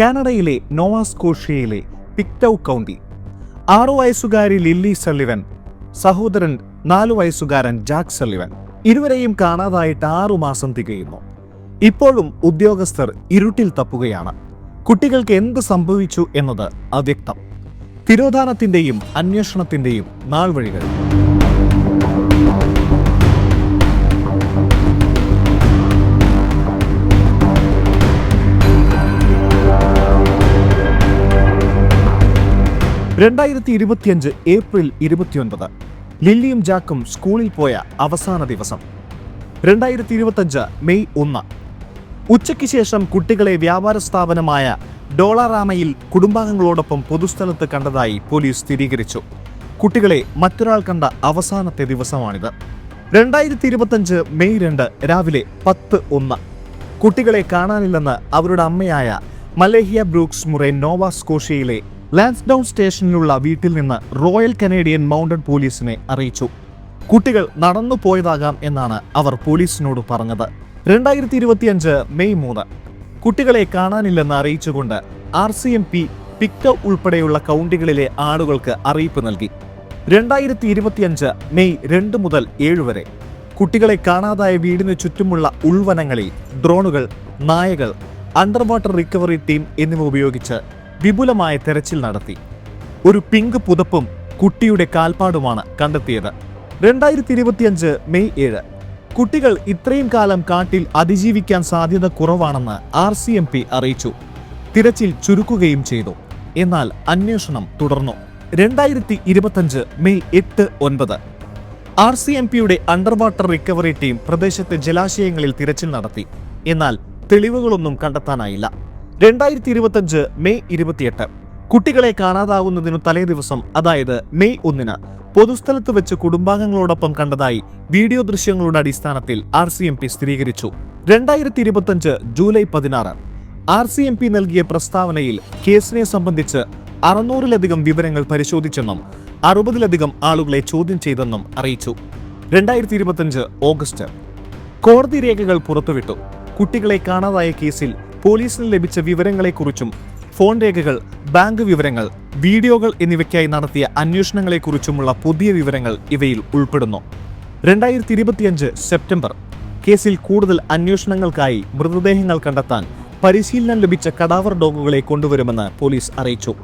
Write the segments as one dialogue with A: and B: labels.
A: കാനഡയിലെ നോവാസ്കോഷ്യയിലെ പിക്ടൌ കൗണ്ടി. ആറു വയസ്സുകാരി ലില്ലി സള്ളിവൻ സഹോദരൻ നാലു വയസ്സുകാരൻ ജാക്ക് സള്ളിവൻ ഇരുവരെയും കാണാതായിട്ട് ആറു മാസം തികയുന്നു. ഇപ്പോഴും ഉദ്യോഗസ്ഥർ ഇരുട്ടിൽ തപ്പുകയാണ്. കുട്ടികൾക്ക് എന്ത് സംഭവിച്ചു എന്നത് അവ്യക്തം. തിരോധാനത്തിന്റെയും അന്വേഷണത്തിന്റെയും നാൾവഴികൾ രണ്ടായിരത്തി ഇരുപത്തിയഞ്ച് ഏപ്രിൽ ഇരുപത്തിയൊൻപത് ലില്ലിയും ജാക്കും സ്കൂളിൽ പോയ അവസാന ദിവസം. രണ്ടായിരത്തി ഇരുപത്തഞ്ച് മെയ് ഒന്ന്. ഉച്ചയ്ക്ക് ശേഷം കുട്ടികളെ വ്യാപാര സ്ഥാപനമായ ഡോളാറാമയിൽ കുടുംബാംഗങ്ങളോടൊപ്പം പൊതുസ്ഥലത്ത് കണ്ടതായി പോലീസ് സ്ഥിരീകരിച്ചു. കുട്ടികളെ മറ്റൊരാൾ കണ്ട അവസാനത്തെ ദിവസമാണിത്. രണ്ടായിരത്തി ഇരുപത്തഞ്ച് മെയ് രണ്ട് രാവിലെ പത്ത് ഒന്ന്. കുട്ടികളെ കാണാനില്ലെന്ന് അവരുടെ അമ്മയായ Maleah Brooks Murray Nova Lansdowne സ്റ്റേഷനിലുള്ള വീട്ടിൽ നിന്ന് റോയൽ കനേഡിയൻ മൗണ്ടഡ് പോലീസിനെ അറിയിച്ചു. കുട്ടികൾ നടന്നു പോയതാകാം എന്നാണ് അവർ പോലീസിനോട് പറഞ്ഞത്. രണ്ടായിരത്തി ഇരുപത്തിയഞ്ച് മെയ് മൂന്ന്. കുട്ടികളെ കാണാനില്ലെന്ന് അറിയിച്ചുകൊണ്ട് R C M P Pictou ഉൾപ്പെടെയുള്ള കൗണ്ടികളിലെ ആളുകൾക്ക് അറിയിപ്പ് നൽകി. രണ്ടായിരത്തി ഇരുപത്തിയഞ്ച് മെയ് രണ്ട് മുതൽ ഏഴ് വരെ. കുട്ടികളെ കാണാതായ വീടിന് ചുറ്റുമുള്ള ഉൾവനങ്ങളിൽ ഡ്രോണുകൾ നായകൾ അണ്ടർ വാട്ടർ റിക്കവറി ടീം എന്നിവ ഉപയോഗിച്ച് വിപുലമായ തെരച്ചിൽ നടത്തി. ഒരു പിങ്ക് പുതപ്പും കുട്ടിയുടെ കാൽപ്പാടുമാണ് കണ്ടെത്തിയത്. രണ്ടായിരത്തി ഇരുപത്തിയഞ്ച് മെയ് ഏഴ്. കുട്ടികൾ ഇത്രയും കാലം കാട്ടിൽ അതിജീവിക്കാൻ സാധ്യത കുറവാണെന്ന് ആർ സി എം പി അറിയിച്ചു. തിരച്ചിൽ ചുരുക്കുകയും ചെയ്തു. എന്നാൽ അന്വേഷണം തുടർന്നു. രണ്ടായിരത്തി ഇരുപത്തഞ്ച് മെയ് എട്ട് ഒൻപത്. ആർ സി എം പിയുടെ അണ്ടർ വാട്ടർ റിക്കവറി ടീം പ്രദേശത്തെ ജലാശയങ്ങളിൽ തിരച്ചിൽ നടത്തി. എന്നാൽ തെളിവുകളൊന്നും കണ്ടെത്താനായില്ല. രണ്ടായിരത്തി ഇരുപത്തഞ്ച് മെയ് ഇരുപത്തിയെട്ട്. കുട്ടികളെ കാണാതാകുന്നതിനു തലേ ദിവസം അതായത് മെയ് ഒന്നിന് പൊതുസ്ഥലത്ത് വെച്ച് കുടുംബാംഗങ്ങളോടൊപ്പം കണ്ടതായി വീഡിയോ ദൃശ്യങ്ങളുടെ അടിസ്ഥാനത്തിൽ ആർ സി എം പി സ്ഥിരീകരിച്ചു. രണ്ടായിരത്തി ഇരുപത്തഞ്ച് ജൂലൈ പതിനാറ് ആർ സി എം പി നൽകിയ പ്രസ്താവനയിൽ കേസിനെ സംബന്ധിച്ച് അറുന്നൂറിലധികം വിവരങ്ങൾ പരിശോധിച്ചെന്നും അറുപതിലധികം ആളുകളെ ചോദ്യം ചെയ്തെന്നും അറിയിച്ചു. രണ്ടായിരത്തി ഇരുപത്തഞ്ച് ഓഗസ്റ്റ് കോടതി രേഖകൾ പുറത്തുവിട്ടു. കുട്ടികളെ കാണാതായ കേസിൽ പോലീസിന് ലഭിച്ച വിവരങ്ങളെക്കുറിച്ചും ഫോൺ രേഖകൾ ബാങ്ക് വിവരങ്ങൾ വീഡിയോകൾ എന്നിവയ്ക്കായി നടത്തിയ അന്വേഷണങ്ങളെക്കുറിച്ചുമുള്ള പുതിയ വിവരങ്ങൾ ഇവയിൽ ഉൾപ്പെടുന്നു. രണ്ടായിരത്തി ഇരുപത്തിയഞ്ച് സെപ്റ്റംബർ. കേസിൽ കൂടുതൽ അന്വേഷണങ്ങൾക്കായി മൃതദേഹങ്ങൾ കണ്ടെത്താൻ പരിശീലനം ലഭിച്ച കടാവർ ഡോഗുകളെ കൊണ്ടുവരുമെന്ന് പോലീസ് അറിയിച്ചു.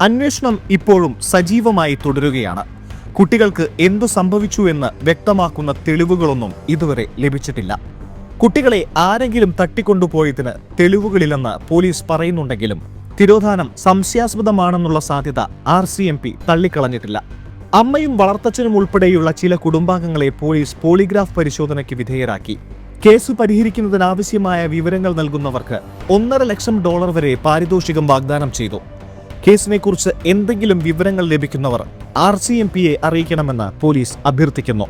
A: അന്വേഷണം ഇപ്പോഴും സജീവമായി തുടരുകയാണ്. കുട്ടികൾക്ക് എന്തു സംഭവിച്ചു എന്ന് വ്യക്തമാക്കുന്ന തെളിവുകളൊന്നും ഇതുവരെ ലഭിച്ചിട്ടില്ല. കുട്ടികളെ ആരെങ്കിലും തട്ടിക്കൊണ്ടുപോയതിന് തെളിവുകളില്ലെന്ന് പോലീസ് പറയുന്നുണ്ടെങ്കിലും തിരോധാനം സംശയാസ്പദമാണെന്നുള്ള സാധ്യത ആർ സി എം പി തള്ളിക്കളഞ്ഞിട്ടില്ല. അമ്മയും വളർത്തച്ഛനും ഉൾപ്പെടെയുള്ള ചില കുടുംബാംഗങ്ങളെ പോലീസ് പോളിഗ്രാഫ് പരിശോധനയ്ക്ക് വിധേയരാക്കി. കേസ് പരിഹരിക്കുന്നതിനാവശ്യമായ വിവരങ്ങൾ നൽകുന്നവർക്ക് ഒന്നര ലക്ഷം ഡോളർ വരെ പാരിതോഷികം വാഗ്ദാനം ചെയ്തു. കേസിനെക്കുറിച്ച് എന്തെങ്കിലും വിവരങ്ങൾ ലഭിക്കുന്നവർ ആർ സി എം പിയെ അറിയിക്കണമെന്ന് പോലീസ് അഭ്യർത്ഥിക്കുന്നു.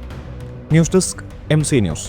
A: News desk M C news.